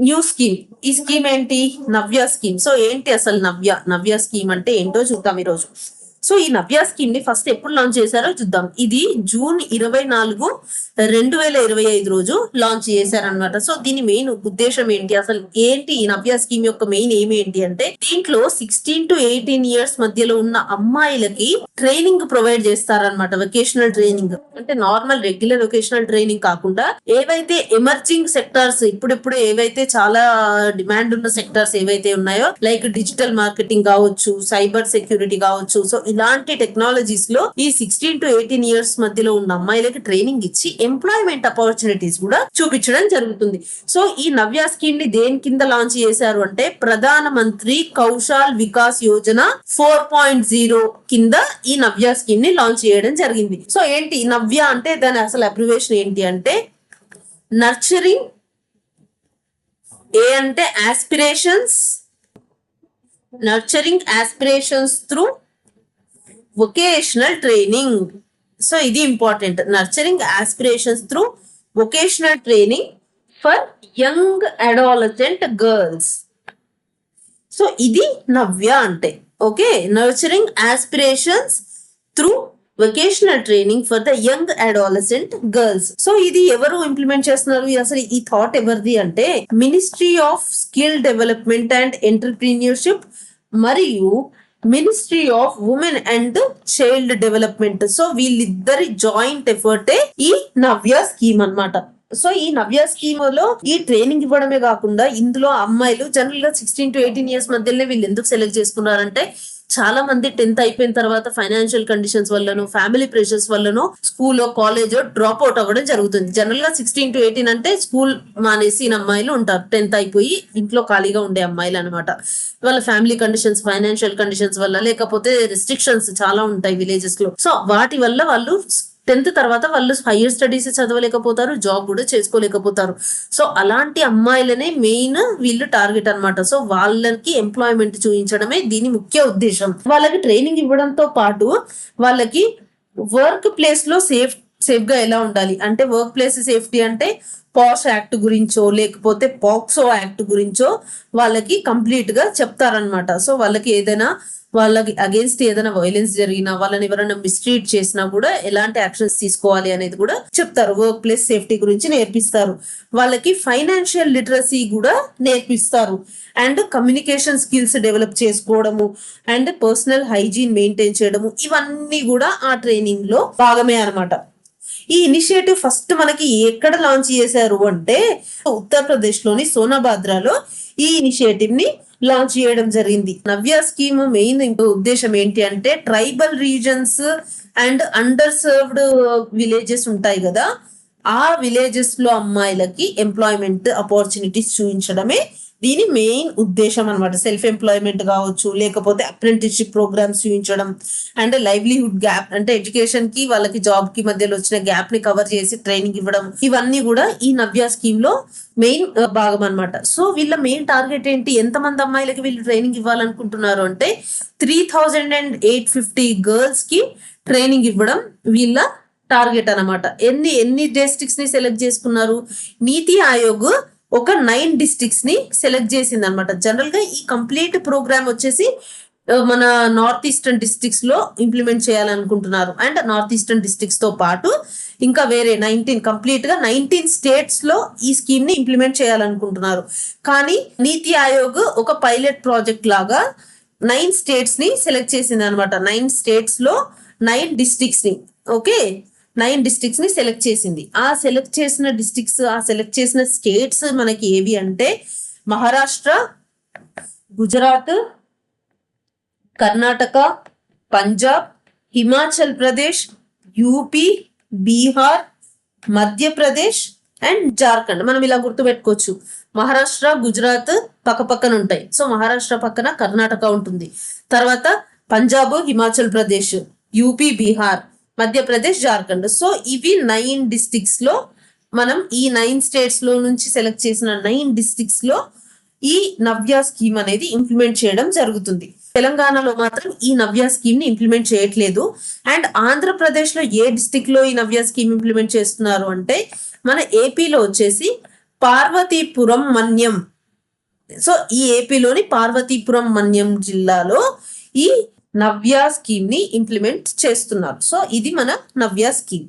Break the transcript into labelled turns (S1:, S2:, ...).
S1: New scheme ఈ scheme ఏంటి? నవ్య scheme so ఏంటి అసలు నవ్య? నవ్య స్కీమ్ అంటే ఏంటో చూద్దాం ఈరోజు. సో ఈ నవ్య స్కీమ్ని ఫస్ట్ ఎప్పుడు లాంచ్ చేశారో చూద్దాం. ఇది జూన్ ఇరవై నాలుగు రెండు వేల ఇరవై ఐదు రోజు లాంచ్ చేశారనమాట సో దీని మెయిన్ ఉద్దేశం ఏంటి? అసలు ఏంటి ఈ నవ్య స్కీమ్ యొక్క మెయిన్ ఏమి ఏంటి అంటే దీంట్లో సిక్స్టీన్ టు ఎయిటీన్ ఇయర్స్ మధ్యలో ఉన్న అమ్మాయిలకి ట్రైనింగ్ ప్రొవైడ్ చేస్తారనమాట వొకేషనల్ ట్రైనింగ్ అంటే నార్మల్ రెగ్యులర్ వొకేషనల్ ట్రైనింగ్ కాకుండా ఏవైతే ఎమర్జింగ్ సెక్టార్స్ ఇప్పుడిప్పుడు ఏవైతే చాలా డిమాండ్ ఉన్న సెక్టార్స్ ఏవైతే ఉన్నాయో లైక్ డిజిటల్ మార్కెటింగ్ కావచ్చు సైబర్ సెక్యూరిటీ కావచ్చు సో ఇలాంటి టెక్నాలజీస్లో ఈ సిక్స్టీన్ టు ఎయిటీన్ ఇయర్స్ మధ్యలో ఉన్న అమ్మాయిలకి ట్రైనింగ్ ఇచ్చి ఎంప్లాయ్మెంట్ ఆపర్చునిటీస్ కూడా చూపించడం జరుగుతుంది. సో ఈ నవ్య స్కీమ్ని దేని కింద లాంచ్ చేశారు అంటే Pradhan Mantri Kaushal Vikas Yojana four point zero కింద ఈ నవ్య స్కీమ్ని లాంచ్ చేయడం జరిగింది. సో ఏంటి నవ్య అంటే దాని అసలు అబ్రివేషన్ ఏంటి అంటే నర్చరింగ్ ఏ అంటే aspirations nurturing aspirations through vocational training so ఇది important nurturing aspirations through vocational training for young adolescent girls so ఇది నవ్య అంటే okay nurturing aspirations through vocational training for the young adolescent girls so ఇది ఎవరు implement చేస్తున్నారు? అసలు ఈ thought ఎవరిది అంటే ministry of skill development and entrepreneurship మరియు ministry of women and child development so వీళ్ళిద్దరి జాయింట్ ఎఫర్టే ఈ నవ్య స్కీమ్ అన్నమాట. సో ఈ నవ్య స్కీమ్లో ఈ ట్రైనింగ్ ఇవ్వడమే కాకుండా ఇందులో అమ్మాయిలు జనరల్గా సిక్స్టీన్ టు ఎయిటీన్ ఇయర్స్ మధ్యలోనే వీళ్ళు ఎందుకు సెలెక్ట్ చేసుకున్నారంటే చాలా మంది టెన్త్ అయిపోయిన తర్వాత ఫైనాన్షియల్ కండిషన్స్ వల్లనో ఫ్యామిలీ ప్రెషర్స్ వల్లనో స్కూల్ కాలేజ్ డ్రాప్ అవుట్ అవ్వడం జరుగుతుంది. జనరల్గా సిక్స్టీన్ టు ఎయిటీన్ అంటే స్కూల్ మానేసి అమ్మాయిలు ఉంటారు. టెన్త్ అయిపోయి ఇంట్లో ఖాళీగా ఉండే అమ్మాయిలు అనమాట వాళ్ళ ఫ్యామిలీ కండిషన్స్ ఫైనాన్షియల్ కండిషన్స్ వల్ల లేకపోతే రెస్ట్రిక్షన్స్ చాలా ఉంటాయి విలేజెస్లో. సో వాటి వల్ల వాళ్ళు టెన్త్ తర్వాత వాళ్ళు హైయర్ స్టడీస్ చదవలేకపోతారు జాబ్ కూడా చేసుకోలేకపోతారు. సో అలాంటి అమ్మాయిలనే మెయిన్ వీళ్ళు టార్గెట్ అనమాట సో వాళ్ళకి ఎంప్లాయ్మెంట్ చూపించడమే దీని ముఖ్య ఉద్దేశం. వాళ్ళకి ట్రైనింగ్ ఇవ్వడంతో పాటు వాళ్ళకి వర్క్ ప్లేస్లో సేఫ్ సేఫ్గా ఎలా ఉండాలి? అంటే వర్క్ ప్లేస్ సేఫ్టీ అంటే పాస్ యాక్ట్ గురించో లేకపోతే పాక్సో యాక్ట్ గురించో వాళ్ళకి కంప్లీట్గా చెప్తారనమాట సో వాళ్ళకి ఏదైనా వాళ్ళకి అగేన్స్ట్ ఏదైనా వైలెన్స్ జరిగినా వాళ్ళని ఎవరైనా మిస్ట్రీట్ చేసినా కూడా ఎలాంటి యాక్షన్స్ తీసుకోవాలి అనేది కూడా చెప్తారు. వర్క్ ప్లేస్ సేఫ్టీ గురించి నేర్పిస్తారు. వాళ్ళకి ఫైనాన్షియల్ లిటరసీ కూడా నేర్పిస్తారు. అండ్ కమ్యూనికేషన్ స్కిల్స్ డెవలప్ చేసుకోవడము అండ్ పర్సనల్ హైజీన్ మెయింటైన్ చేయడము ఇవన్నీ కూడా ఆ ట్రైనింగ్లో భాగమే అన్నమాట. ఈ ఇనిషియేటివ్ ఫస్ట్ మనకి ఎక్కడ లాంచ్ చేశారు అంటే ఉత్తరప్రదేశ్లోని సోనాబాద్రాలో ఈ ఇనిషియేటివ్ని లాంచ్ చేయడం జరిగింది. నవ్య స్కీమ్ మెయిన్ ఉద్దేశం ఏంటి అంటే tribal regions and under served villages ఉంటాయి కదా. ఆ విలేజెస్లో అమ్మాయిలకి ఎంప్లాయ్మెంట్ ఆపర్చునిటీస్ చూపించడమే దీని మెయిన్ ఉద్దేశం అనమాట సెల్ఫ్ ఎంప్లాయ్మెంట్ కావచ్చు లేకపోతే అప్రెంటిస్షిప్ ప్రోగ్రామ్స్ చూపించడం అండ్ లైవ్లీహుడ్ గ్యాప్ అంటే ఎడ్యుకేషన్కి వాళ్ళకి జాబ్కి మధ్యలో వచ్చిన గ్యాప్ని కవర్ చేసి ట్రైనింగ్ ఇవ్వడం ఇవన్నీ కూడా ఈ నవ్య స్కీమ్లో మెయిన్ భాగం అనమాట సో వీళ్ళ మెయిన్ టార్గెట్ ఏంటి? ఎంతమంది అమ్మాయిలకి వీళ్ళు ట్రైనింగ్ ఇవ్వాలనుకుంటున్నారు అంటే three thousand and eight fifty గర్ల్స్కి ట్రైనింగ్ ఇవ్వడం వీళ్ళ టార్గెట్ అన్నమాట. ఎన్ని ఎన్ని డిస్ట్రిక్ట్స్ని సెలెక్ట్ చేసుకున్నారు? నీతి ఆయోగ్ ఒక నైన్ డిస్ట్రిక్ట్స్ని సెలెక్ట్ చేసింది అనమాట జనరల్గా ఈ కంప్లీట్ ప్రోగ్రామ్ వచ్చేసి మన నార్త్ ఈస్టర్న్ డిస్ట్రిక్ట్స్లో ఇంప్లిమెంట్ చేయాలనుకుంటున్నారు. అండ్ నార్త్ ఈస్టర్న్ డిస్ట్రిక్ట్స్తో పాటు ఇంకా వేరే నైన్టీన్ కంప్లీట్గా నైన్టీన్ స్టేట్స్లో ఈ స్కీమ్ని ఇంప్లిమెంట్ చేయాలనుకుంటున్నారు. కానీ నీతి ఆయోగ్ ఒక పైలట్ ప్రాజెక్ట్ లాగా నైన్ స్టేట్స్ని సెలెక్ట్ చేసింది అనమాట నైన్ స్టేట్స్లో నైన్ డిస్ట్రిక్ట్స్ని. ఓకే నైన్ డిస్టిక్స్ని సెలెక్ట్ చేసింది. ఆ సెలెక్ట్ చేసిన డిస్టిక్స్ ఆ సెలెక్ట్ చేసిన స్టేట్స్ మనకి ఏవి అంటే మహారాష్ట్ర గుజరాత్ కర్ణాటక పంజాబ్ హిమాచల్ ప్రదేశ్ యూపీ బీహార్ మధ్యప్రదేశ్ అండ్ జార్ఖండ్. మనం ఇలా గుర్తుపెట్టుకోవచ్చు. మహారాష్ట్ర గుజరాత్ పక్క పక్కన ఉంటాయి. సో మహారాష్ట్ర పక్కన కర్ణాటక ఉంటుంది. తర్వాత పంజాబ్ హిమాచల్ ప్రదేశ్ యూపీ బీహార్. మధ్యప్రదేశ్ జార్ఖండ్. సో ఇవి నైన్ డిస్టిక్స్లో మనం ఈ నైన్ స్టేట్స్లో నుంచి సెలెక్ట్ చేసిన నైన్ డిస్టిక్స్లో ఈ నవ్య స్కీమ్ అనేది ఇంప్లిమెంట్ చేయడం జరుగుతుంది. తెలంగాణలో మాత్రం ఈ నవ్య స్కీమ్ని ఇంప్లిమెంట్ చేయట్లేదు. అండ్ ఆంధ్రప్రదేశ్లో ఏ డిస్టిక్లో ఈ నవ్య స్కీమ్ ఇంప్లిమెంట్ చేస్తున్నారు అంటే మన ఏపీలో వచ్చేసి పార్వతీపురం మన్యం. సో ఈ ఏపీలోని పార్వతీపురం మన్యం జిల్లాలో ఈ నవ్య స్కీమ్ని ఇంప్లిమెంట్ చేస్తున్నారు. సో ఇది మన నవ్య స్కీమ్.